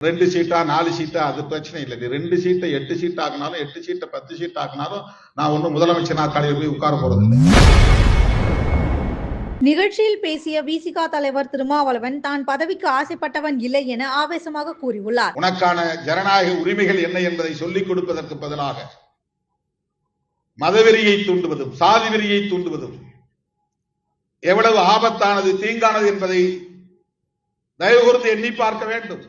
ரெண்டு சீட்டா நாலு சீட்டா அது பிரச்சனை இல்லை. ரெண்டு சீட்டை எட்டு சீட் ஆகினாலும் எட்டு சீட்டை பத்து சீட் ஆகினாலும் நான் ஒன்றும் முதலமைச்சர் நாற்காலியில் போய் உட்கார போறது நிகழ்ச்சியில் பேசிய விசிகா தலைவர் திருமாவளவன் தான் பதவிக்கு ஆசைப்பட்டவன் இல்லை என ஆவேசமாக கூறியுள்ளார். உனக்கான ஜனநாயக உரிமைகள் என்ன என்பதை சொல்லிக் கொடுப்பதற்கு பதிலாக மதவெறியை தூண்டுவதும் சாதி வெறியை தூண்டுவதும் எவ்வளவு ஆபத்தானது தீங்கானது என்பதை தயவு கூர்ந்து எண்ணி பார்க்க வேண்டும்.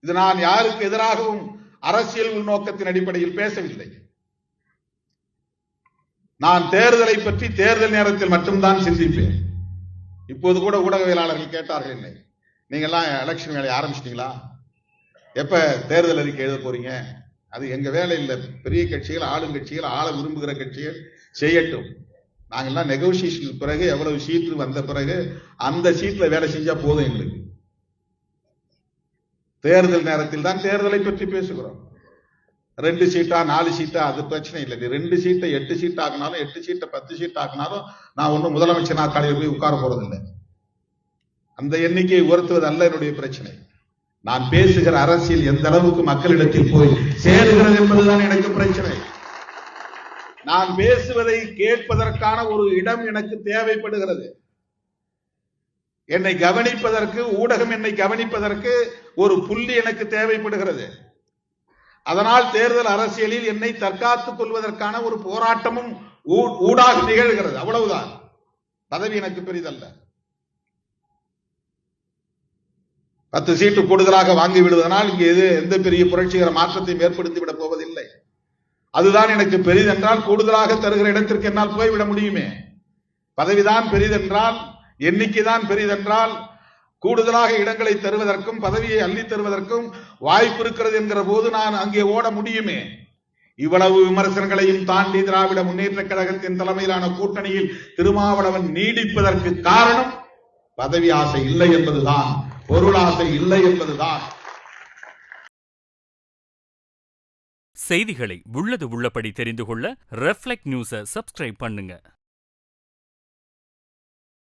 இது நான் யாருக்கு எதிராகவும் அரசியல் உள்நோக்கத்தின் அடிப்படையில் பேசவில்லை. நான் தேர்தலை பற்றி தேர்தல் நேரத்தில் மட்டும்தான் சிந்திப்பேன். இப்போது கூட ஊடகவியலாளர்கள் கேட்டார்கள் என்னை. நீங்கள்லாம் எலெக்ஷன் வேலையை ஆரம்பிச்சிட்டீங்களா? எப்ப தேர்தல் அறிக்கை எழுத போறீங்க? அது எங்க வேலை இல்லை. பெரிய கட்சிகள் ஆளுங்கட்சிகள் ஆள விரும்புகிற கட்சிகள் செய்யட்டும். நாங்கள்லாம் நெகோசியேஷனுக்கு பிறகு எவ்வளவு சீட்டு வந்த பிறகு அந்த சீட்ல வேலை செஞ்சா போதும் எங்களுக்கு. தேர்தல் நேரத்தில் தான் தேர்தலை பற்றி பேசுகிறோம். ரெண்டு சீட்டா நாலு சீட்டா அது பிரச்சனை இல்லை. நீ ரெண்டு சீட்டை எட்டு சீட் ஆகினாலும் எட்டு சீட்டை பத்து சீட் ஆகினாலும் நான் ஒன்றும் முதலமைச்சர் நாற்காலியில் போய் உட்கார போறதில்லை அந்த எண்ணிக்கையை உயர்த்துவது அல்ல என்னுடைய பிரச்சனை. நான் பேசுகிற அரசியல் எந்த அளவுக்கு மக்களிடத்தில் போய் சேருகிறது என்பதுதான் எனக்கு பிரச்சனை. நான் பேசுவதை கேட்பதற்கான ஒரு இடம் எனக்கு தேவைப்படுகிறது. என்னை கவனிப்பதற்கு ஊடகம் என்னை கவனிப்பதற்கு ஒரு புள்ளி எனக்கு தேவைப்படுகிறது. அதனால் தேர்தல் அரசியலில் என்னை தற்காத்துக் கொள்வதற்கான ஒரு போராட்டமும் ஊ- ஊடாக நிகழ்கிறது. அவ்வளவுதான். பதவி எனக்கு பெரிதல்ல. பத்து சீட்டு கூடுதலாக வாங்கி விடுவதனால் இங்கு எது எந்த பெரிய புரட்சிகர மாற்றத்தையும் ஏற்படுத்தி விட போவதில்லை. அதுதான் எனக்கு பெரிதென்றால் கூடுதலாக தருகிற இடத்திற்கு என்னால் போய்விட முடியுமே. பதவிதான் பெரிதென்றால் எண்ணிக்கைதான் பெரிதென்றால் கூடுதலாக இடங்களை தருவதற்கும் பதவியை அள்ளி தருவதற்கும் வாய்ப்பு இருக்கிறது என்கிற போது நான் அங்கே ஓட முடியுமே? இவ்வளவு விமர்சனங்களையும் தாண்டி திராவிட முன்னேற்ற கழகத்தின் தலைமையிலான கூட்டணியில் திருமாவளவன் நீடிப்பதற்கு காரணம் பதவி ஆசை இல்லை என்பதுதான் பொருளாசை இல்லை என்பதுதான். செய்திகளை உள்ளது உள்ளபடி தெரிந்து கொள்ள ரெஃப்ளெக்ட் நியூஸை சப்ஸ்கிரைப் பண்ணுங்க.